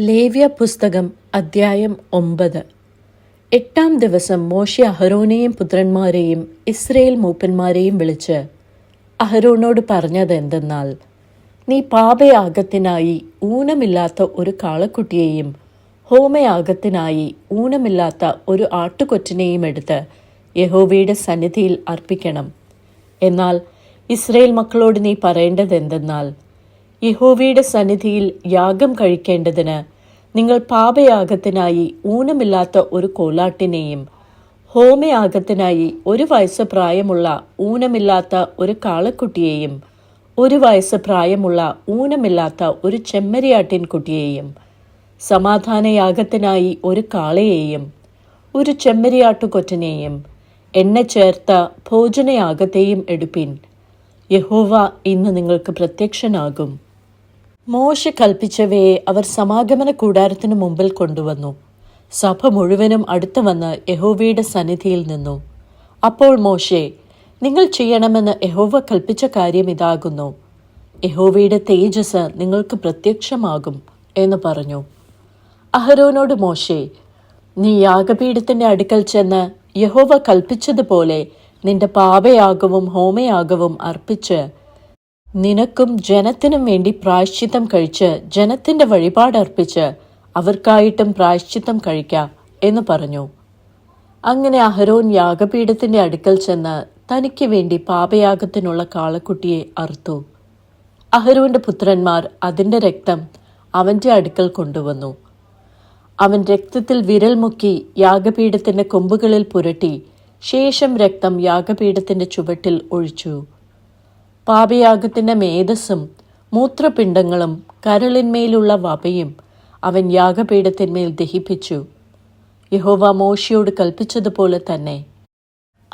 ലേവ്യ പുസ്തകം അദ്ധ്യായം ഒമ്പത്. എട്ടാം ദിവസം മോശി അഹരോനെയും പുത്രന്മാരെയും ഇസ്രയേൽ മൂപ്പന്മാരെയും വിളിച്ച് അഹരോനോട് പറഞ്ഞത് എന്തെന്നാൽ നീ പാപയാഗത്തിനായി ഊനമില്ലാത്ത ഒരു കാളക്കുട്ടിയെയും ഹോമയാഗത്തിനായി ഊനമില്ലാത്ത ഒരു ആട്ടുകൊറ്റനെയും എടുത്ത് യഹോവയുടെ സന്നിധിയിൽ അർപ്പിക്കണം. എന്നാൽ ഇസ്രയേൽ മക്കളോട് നീ പറയേണ്ടത് എന്തെന്നാൽ യഹോവയുടെ സന്നിധിയിൽ യാഗം കഴിക്കേണ്ടതിന് നിങ്ങൾ പാപയാഗത്തിനായി ഊനമില്ലാത്ത ഒരു കോലാട്ടിനെയും ഹോമയാഗത്തിനായി ഒരു വയസ്സ് പ്രായമുള്ള ഊനമില്ലാത്ത ഒരു കാളക്കുട്ടിയെയും ഒരു വയസ്സ് പ്രായമുള്ള ഊനമില്ലാത്ത ഒരു ചെമ്മരിയാട്ടിൻ കുട്ടിയെയും സമാധാനയാഗത്തിനായി ഒരു കാളയെയും ഒരു ചെമ്മരിയാട്ടുകൊറ്റനെയും എണ്ണ ചേർത്ത ഭോജനയാഗത്തെയും എടുപ്പിൻ. യഹോവ ഇന്ന് നിങ്ങൾക്ക് പ്രത്യക്ഷനാകും. മോശ കൽപ്പിച്ചവയെ അവർ സമാഗമന കൂടാരത്തിനു മുമ്പിൽ കൊണ്ടുവന്നു. സഭ മുഴുവനും അടുത്തു വന്ന് യഹോവയുടെ സന്നിധിയിൽ നിന്നു. അപ്പോൾ മോശെ നിങ്ങൾ ചെയ്യണമെന്ന് യഹോവ കൽപ്പിച്ച കാര്യം ഇതാകുന്നു. യഹോവയുടെ തേജസ് നിങ്ങൾക്ക് പ്രത്യക്ഷമാകും എന്ന് പറഞ്ഞു. അഹരോനോട് മോശെ നീ യാഗപീഠത്തിന്റെ അടുക്കൽ ചെന്ന് യഹോവ കൽപ്പിച്ചതുപോലെ നിന്റെ പാപയാഗവും ഹോമയാഗവും അർപ്പിച്ച് നിനക്കും ജനത്തിനും വേണ്ടി പ്രായശ്ചിത്തം കഴിച്ച് ജനത്തിന്റെ വഴിപാടർപ്പിച്ച് അവർക്കായിട്ടും പ്രായശ്ചിത്തം കഴിക്കാം എന്ന് പറഞ്ഞു. അങ്ങനെ അഹരോൻ യാഗപീഠത്തിന്റെ അടുക്കൽ ചെന്ന് തനിക്ക് വേണ്ടി പാപയാഗത്തിനുള്ള കാളക്കുട്ടിയെ അറുത്തു. അഹരോന്റെ പുത്രന്മാർ അതിന്റെ രക്തം അവന്റെ അടുക്കൽ കൊണ്ടുവന്നു. അവൻ രക്തത്തിൽ വിരൽ മുക്കി യാഗപീഠത്തിന്റെ കൊമ്പുകളിൽ പുരട്ടി ശേഷം രക്തം യാഗപീഠത്തിന്റെ ചുവട്ടിൽ ഒഴിച്ചു. പാപയാഗത്തിന്റെ മേധസ്സും മൂത്രപിണ്ഡങ്ങളും കരളിന്മേലുള്ള വപയും അവൻ യാഗപീഠത്തിന്മേൽ ദഹിപ്പിച്ചു. യഹോവ മോശയോട് കൽപ്പിച്ചതുപോലെ തന്നെ.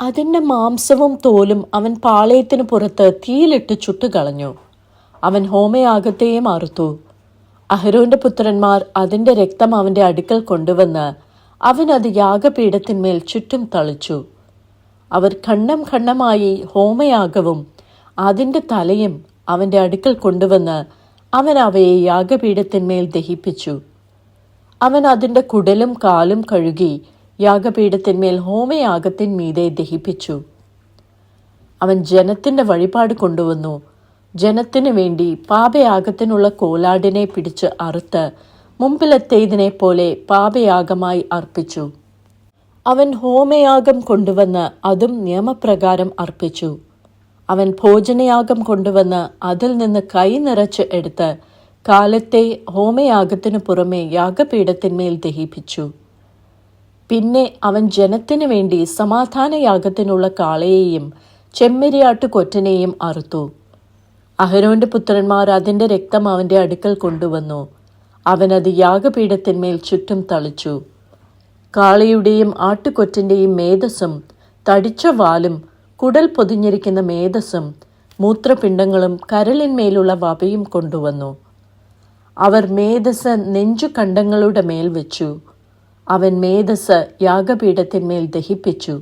അതിന്റെ മാംസവും തോലും അവൻ പാളയത്തിന് പുറത്ത് തീയിലിട്ട് ചുട്ടുകളഞ്ഞു. അവൻ ഹോമയാഗത്തെയും അറുത്തു അഹരോന്റെ പുത്രന്മാർ അതിന്റെ രക്തം അവന്റെ അടുക്കൽ കൊണ്ടുവന്ന് അവൻ അത് യാഗപീഠത്തിന്മേൽ ചുറ്റും തളിച്ചു. അവർ ഖണ്ഡം ഖണ്ഡമായി ഹോമയാഗവും അതിന്റെ തലയും അവന്റെ അടുക്കൽ കൊണ്ടുവന്ന് അവൻ അവയെ യാഗപീഠത്തിന്മേൽ ദഹിപ്പിച്ചു. അവൻ അതിന്റെ കുടലും കാലും കഴുകി യാഗപീഠത്തിന്മേൽ ഹോമയാഗത്തിന്മീതെ ദഹിപ്പിച്ചു. അവൻ ജനത്തിന്റെ വഴിപാട് കൊണ്ടുവന്നു. ജനത്തിനു വേണ്ടി പാപയാഗത്തിനുള്ള കോലാടിനെ പിടിച്ച് അറുത്ത് മുമ്പിലെത്തിയതിനെ പോലെ പാപയാഗമായി അർപ്പിച്ചു. അവൻ ഹോമയാഗം കൊണ്ടുവന്ന് അതും നിയമപ്രകാരം അർപ്പിച്ചു. അവൻ ഭോജനയാഗം കൊണ്ടുവന്ന് അതിൽ നിന്ന് കൈ നിറച്ച് എടുത്ത് കാലത്തെ ഹോമയാഗത്തിനു പുറമെ യാഗപീഠത്തിന്മേൽ ദഹിപ്പിച്ചു. പിന്നെ അവൻ ജനത്തിനു വേണ്ടി സമാധാനയാഗത്തിനുള്ള കാളയെയും ചെമ്മരിയാട്ടു കൊറ്റനെയും അറുത്തു. അഹരോന്റെ പുത്രന്മാർ അതിന്റെ രക്തം അവന്റെ അടുക്കൽ കൊണ്ടുവന്നു. അവനത് യാഗപീഠത്തിന്മേൽ ചുറ്റും തളിച്ചു. കാളയുടെയും ആട്ടുകൊറ്റന്റെയും മേധസ്സും തടിച്ച വാലും കുടൽ പൊതിഞ്ഞിരിക്കുന്ന മേധസ്സും മൂത്രപിണ്ഡങ്ങളും കരളിന്മേലുള്ള വപയും കൊണ്ടുവന്നു. അവർ മേധസ് നെഞ്ചുകണ്ടങ്ങളുടെ മേൽ വെച്ചു. അവൻ മേധസ് യാഗപീഠത്തിന്മേൽ ദഹിപ്പിച്ചു.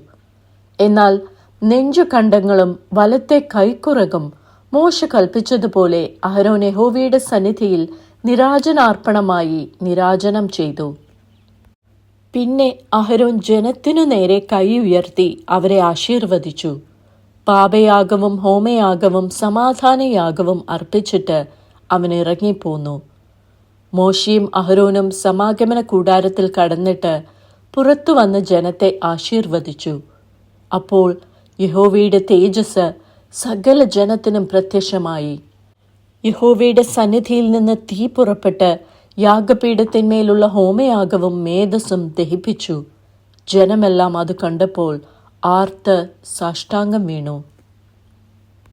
എന്നാൽ നെഞ്ചുകണ്ടങ്ങളും വലത്തെ കൈക്കുറകും മോശ കൽപ്പിച്ചതുപോലെ അഹരോൻ യഹോവയുടെ സന്നിധിയിൽ നിരാജനാർപ്പണമായി നിരാജനം ചെയ്തു. പിന്നെ അഹരോൻ ജനത്തിനു നേരെ കൈ ഉയർത്തി അവരെ ആശീർവദിച്ചു. പാപയാഗവും ഹോമയാഗവും സമാധാനയാഗവും അർപ്പിച്ചിട്ട് അവൻ ഇറങ്ങിപ്പോന്നു. മോശിയും അഹരോനും സമാഗമന കൂടാരത്തിൽ കടന്നിട്ട് പുറത്തു വന്ന് ജനത്തെ ആശീർവദിച്ചു. അപ്പോൾ യഹോവയുടെ തേജസ് സകല ജനത്തിനും പ്രത്യക്ഷമായി. യഹോവയുടെ സന്നിധിയിൽ നിന്ന് തീ പുറപ്പെട്ട് യാഗപീഠത്തിന്മേലുള്ള ഹോമയാഗവും മേധസ്സും ദഹിപ്പിച്ചു. ജനമെല്ലാം അത് കണ്ടപ്പോൾ ആർത്ത് സാഷ്ടാംഗം വീണു.